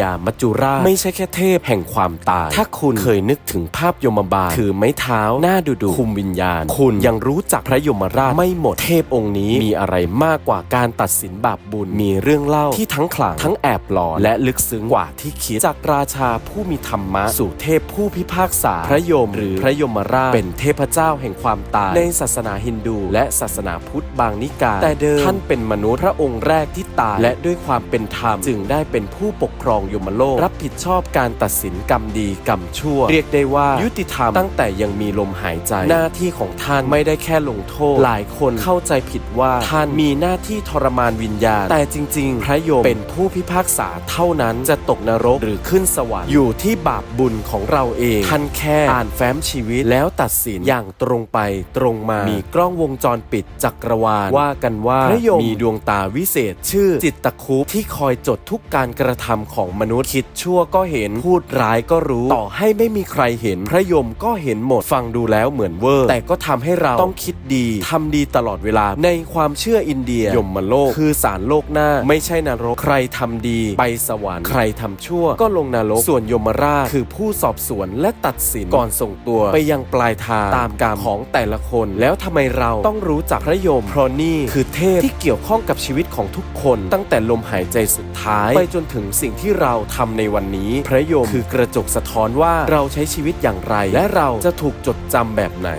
ยามัจจุราชไม่ใช่แค่เทพแห่งความตาย ถ้าคุณเคยนึกถึงภาพยมบาลถือไม้เท้าหน้าดุดุคุมวิญญาณ คุณยังรู้จักพระยมราชไม่หมดเทพองค์นี้มีอะไรมากกว่าการตัดสินบาปบุญมีเรื่องเล่าที่ทั้งขลังทั้งแอบหลอนและลึกซึ้งกว่าที่คิดจากราชาผู้มีธรรมะสู่เทพผู้พิพากษาพระยมหรือพระยมราชเป็นเทพเจ้าแห่งความตายในศาสนาฮินดูและศาสนาพุทธบางนิกายแต่เดิมท่านเป็นมนุษย์พระองค์แรกที่ตายและด้วยความเป็นธรรมจึงได้เป็นผู้ปกครองยมโลก รับผิดชอบการตัดสินกรรมดีกรรมชั่ว เรียกได้ว่ายุติธรรมตั้งแต่ยังมีลมหายใจ หน้าที่ของท่านไม่ได้แค่ลงโทษ หลายคนเข้าใจผิดว่าท่านมีหน้าที่ทรมานวิญญาณ แต่จริง ๆ พระโยมเป็นผู้พิพากษาเท่านั้นจะตกนรกหรือขึ้นสวรรค์อยู่ที่บาปบุญของเราเองท่านแค่อ่านแฟ้มชีวิตแล้วตัดสินอย่างตรงไปตรงมามีกล้องวงจรปิดจักรวาลว่ากันว่าพระโยมมีดวงตาวิเศษ ชื่อจิตตคุปที่คอยจดทุกการกระทำของมนุษย์ คิดชั่วก็เห็นพูดร้ายก็รู้ ต่อให้ไม่มีใครเห็น พระยมก็เห็นหมดฟังดูแล้วเหมือนเวอร์ แต่ก็ทำให้เราต้องคิดดีทำดีตลอดเวลา ในความเชื่ออินเดียยมมโลก คือสารโลกหน้า ไม่ใช่นรกใครทำดีไปสวรรค์ใครทำชั่ว ก็ลงนรกส่วนยมราชคือผู้สอบสวนและตัดสินก่อนส่งตัว ไปยังปลายทางตามกรรมของแต่ละคน แล้วทำไมเราต้องรู้จักพระยมเพราะนี่คือเทพที่เกี่ยวข้องกับชีวิตของทุกคน ตั้งแต่ลมหายใจสุดท้าย ไปจนถึงสิ่งที่ที่เราทำในวันนี้ พระยมคือกระจกสะท้อนว่าเราใช้ชีวิตอย่างไร และเราจะถูกจดจำแบบไหน